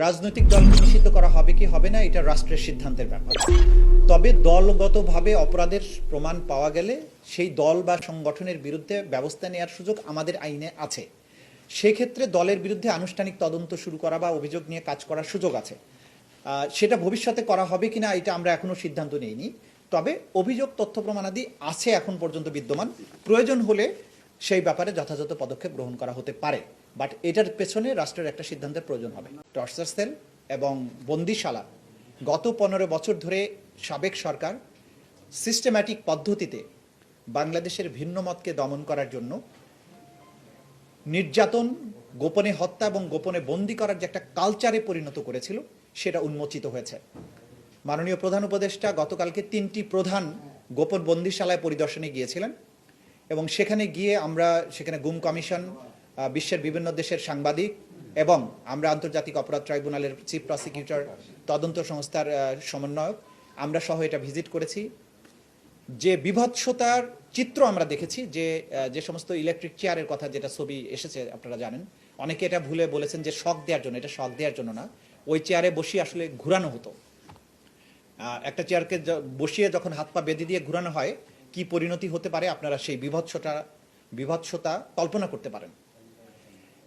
রাজনৈতিক দলকে নিষিদ্ধ করা হবে কি হবে না, এটা রাষ্ট্রের সিদ্ধান্তের ব্যাপার। তবে দলগতভাবে অপরাধের প্রমাণ পাওয়া গেলে সেই দল বা সংগঠনের বিরুদ্ধে ব্যবস্থা নেওয়ার সুযোগ আমাদের আইনে আছে। সেক্ষেত্রে দলের বিরুদ্ধে আনুষ্ঠানিক তদন্ত শুরু করা বা অভিযোগ নিয়ে কাজ করার সুযোগ আছে। সেটা ভবিষ্যতে করা হবে কি না এটা আমরা এখনও সিদ্ধান্ত নিইনি। তবে অভিযোগ, তথ্য, প্রমাণাদি আছে এখন পর্যন্ত বিদ্যমান। প্রয়োজন হলে সেই ব্যাপারে যথাযথ পদক্ষেপ গ্রহণ করা হতে পারে। বাট এটার পেছনে রাষ্ট্রের একটা সিদ্ধান্তের প্রয়োজন হবে। টর্চার সেল এবং বন্দিশালা গত পনেরো বছর ধরে সাবেক সরকার সিস্টেম্যাটিক পদ্ধতিতে বাংলাদেশের ভিন্ন মতকে দমন করার জন্য নির্যাতন, গোপনে হত্যা এবং গোপনে বন্দি করার যে একটা কালচারে পরিণত করেছিল, সেটা উন্মোচিত হয়েছে। মাননীয় প্রধান উপদেষ্টা গতকালকে তিনটি প্রধান গোপন বন্দিশালায় পরিদর্শনে গিয়েছিলেন এবং সেখানে গিয়ে আমরা, সেখানে গুম কমিশন বিশ্বের বিভিন্ন দেশের সাংবাদিক এবং আমরা আন্তর্জাতিক অপরাধ ট্রাইব্যুনালের চিফ প্রসিকিউটর তদন্ত সংস্থার সমন্বয়ক, আমরা সহ এটা ভিজিট করেছি। যে বিভৎসতার চিত্র আমরা দেখেছি, যে যে সমস্ত ইলেকট্রিক চেয়ারের কথা যেটা ছবি এসেছে, আপনারা জানেন। অনেকে এটা ভুলে বলেছেন যে শখ দেওয়ার জন্য, এটা শখ দেওয়ার জন্য না। ওই চেয়ারে বসিয়ে আসলে ঘুরানো হতো। একটা চেয়ারকে বসিয়ে যখন হাত পা বেঁধে দিয়ে ঘুরানো হয়, কি পরিণতি হতে পারে আপনারা সেই বিভৎসটা বিভৎসতা কল্পনা করতে পারেন।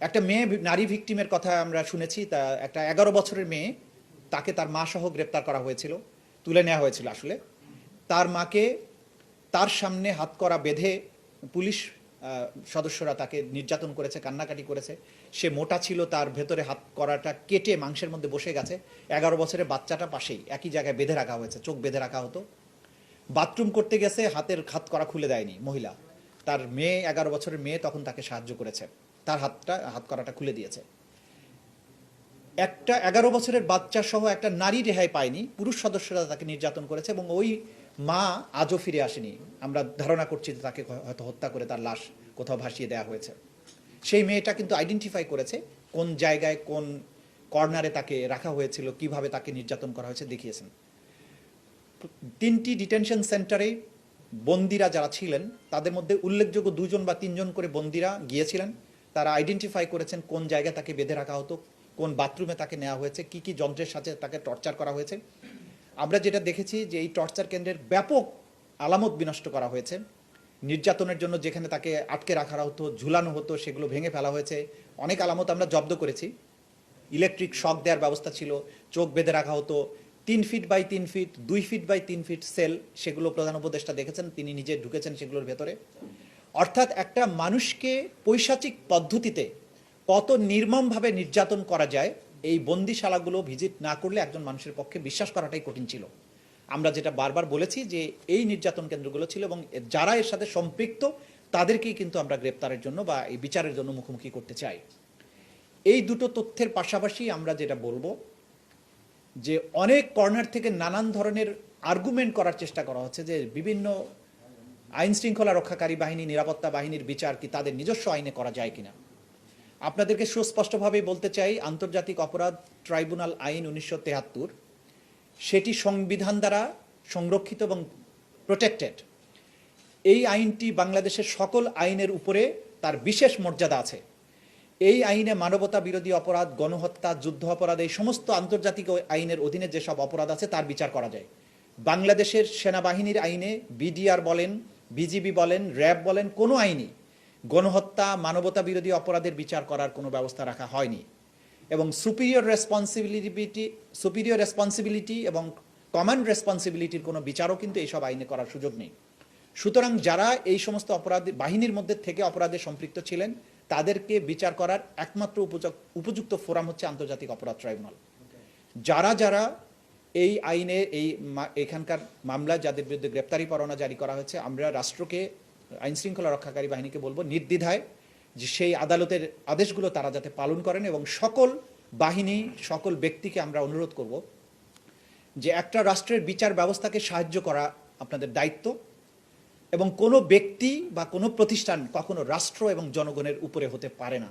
একটা মেয়ে নারী ভিকটিমের কথা আমরা শুনেছি, তা একটা এগারো বছরের মেয়ে, তাকে তার মা সহ গ্রেপ্তার করা হয়েছিল, তুলে নেওয়া হয়েছিল আসলে। তার মাকে তার সামনে হাত করা বেঁধে পুলিশ সদস্যরা তাকে নির্যাতন করেছে, কান্নাকাটি করেছে। সে মোটা ছিল, তার ভেতরে হাত করাটা কেটে মাংসের মধ্যে বসে গেছে। এগারো বছরের বাচ্চাটা পাশেই, একই জায়গায় বেঁধে রাখা হয়েছে, চোখ বেঁধে রাখা হতো। বাথরুম করতে গেছে, হাতের হাত করা খুলে দেয়নি মহিলা। তার মেয়ে, এগারো বছরের মেয়ে তখন তাকে সাহায্য করেছে। তার হাতটা, হাত করাটা খুলে দিয়েছে। একটা এগারো বছরের বাচ্চা সহ একটা নারী রেহাই পায়নি। পুরুষ সদস্যরা তাকে নির্যাতন করেছে এবং ওই মা আজও ফিরে আসেনি। আমরা ধারণা করছি যে তাকে হয়তো হত্যা করে তার লাশ কোথাও ভাসিয়ে দেওয়া হয়েছে। সেই মেয়েটা কিন্তু আইডেন্টিফাই করেছে কোন জায়গায়, কোন কর্নারে তাকে রাখা হয়েছিল, কীভাবে তাকে নির্যাতন করা হয়েছে দেখিয়েছেন। তিনটি ডিটেনশন সেন্টারে বন্দিরা যারা ছিলেন, তাদের মধ্যে উল্লেখযোগ্য দুজন বা তিনজন করে বন্দিরা গিয়েছিলেন। তারা আইডেন্টিফাই করেছেন কোন জায়গায় তাকে বেঁধে রাখা হতো, কোন বাথরুমে তাকে নেওয়া হয়েছে, কি কি যন্ত্রের সাথে তাকে টর্চার করা হয়েছে। আমরা যেটা দেখেছি যে এই টর্চার কেন্দ্রের ব্যাপক আলামত বিনষ্ট করা হয়েছে। নির্যাতনের জন্য যেখানে তাকে আটকে রাখা হতো, ঝুলানো হতো, সেগুলো ভেঙে ফেলা হয়েছে। অনেক আলামত আমরা জব্দ করেছি। ইলেকট্রিক শক দেওয়ার ব্যবস্থা ছিল, চোখ বেঁধে রাখা হতো। তিন ফিট বাই তিন ফিট দুই ফিট বাই তিন ফিট সেল সেগুলো প্রধান উপদেষ্টা দেখেছেন, তিনি নিজে ঢুকেছেন সেগুলোর ভেতরে। অর্থাৎ একটা মানুষকে পৈশাচিক পদ্ধতিতে কত নির্মমভাবে নির্যাতন করা যায়, এই বন্দিশালাগুলো ভিজিট না করলে একজন মানুষের পক্ষে বিশ্বাস করাটাই কঠিন ছিল। আমরা যেটা বারবার বলেছি যে এই নির্যাতন কেন্দ্রগুলো ছিল এবং যারা এর সাথে সম্পৃক্ত, তাদেরকেই কিন্তু আমরা গ্রেপ্তারের জন্য বা এই বিচারের জন্য মুখোমুখি করতে চাই। এই দুটো তথ্যের পাশাপাশি আমরা যেটা বলব যে অনেক কর্নার থেকে নানান ধরনের আর্গুমেন্ট করার চেষ্টা করা হচ্ছে যে বিভিন্ন আইন শৃঙ্খলা রক্ষাকারী বাহিনী, নিরাপত্তা বাহিনীর বিচার কি তাদের নিজস্ব আইনে করা যায় কিনা? আপনাদেরকে সুস্পষ্টভাবে বলতে চাই, আন্তর্জাতিক অপরাধ ট্রাইব্যুনাল আইন উনিশশো তেহাত্তর, সেটি সংবিধান দ্বারা সংরক্ষিত এবং প্রোটেক্টেড এই আইনটি বাংলাদেশের সকল আইনের উপরে তার বিশেষ মর্যাদা আছে। এই আইনে মানবতা বিরোধী অপরাধ, গণহত্যা, যুদ্ধ অপরাধ, এই সমস্ত আন্তর্জাতিক আইনের অধীনে যেসব অপরাধ আছে, তার বিচার করা যায়। বাংলাদেশের সেনাবাহিনীর আইনে বিডিআর বলেন বিজিবি বলেন, র্যাব বলেন, কোনো আইনই গণহত্যা, মানবতা বিরোধী অপরাধের বিচার করার কোনো ব্যবস্থা রাখা হয়নি। এবং সুপিরিয়র রেসপন্সিবিলিটি সুপিরিয়র রেসপন্সিবিলিটি এবং কমন রেসপন্সিবিলিটির কোনো বিচারও কিন্তু এইসব আইনে করার সুযোগ নেই। সুতরাং যারা এই সমস্ত অপরাধ, বাহিনীর মধ্যে থেকে অপরাধে সম্পৃক্ত ছিলেন, তাদেরকে বিচার করার একমাত্র উপযুক্ত ফোরাম হচ্ছে আন্তর্জাতিক অপরাধ ট্রাইব্যুনাল। যারা যারা এই আইনে এই এখানকার মামলা যাদের বিরুদ্ধে গ্রেপ্তারি পরোয়ানা জারি করা হয়েছে, আমরা রাষ্ট্রকে আইন শৃঙ্খলা রক্ষাকারী বাহিনীকে বলব নির্দ্বিধায় যে সেই আদালতের আদেশগুলো তারা যাতে পালন করেন এবং সকল বাহিনী, সকল ব্যক্তিকে আমরা অনুরোধ করব যে একটা রাষ্ট্রের বিচার ব্যবস্থাকে সাহায্য করা আপনাদের দায়িত্ব এবং কোনো ব্যক্তি বা কোনো প্রতিষ্ঠান কখনো রাষ্ট্র এবং জনগণের উপরে হতে পারে না।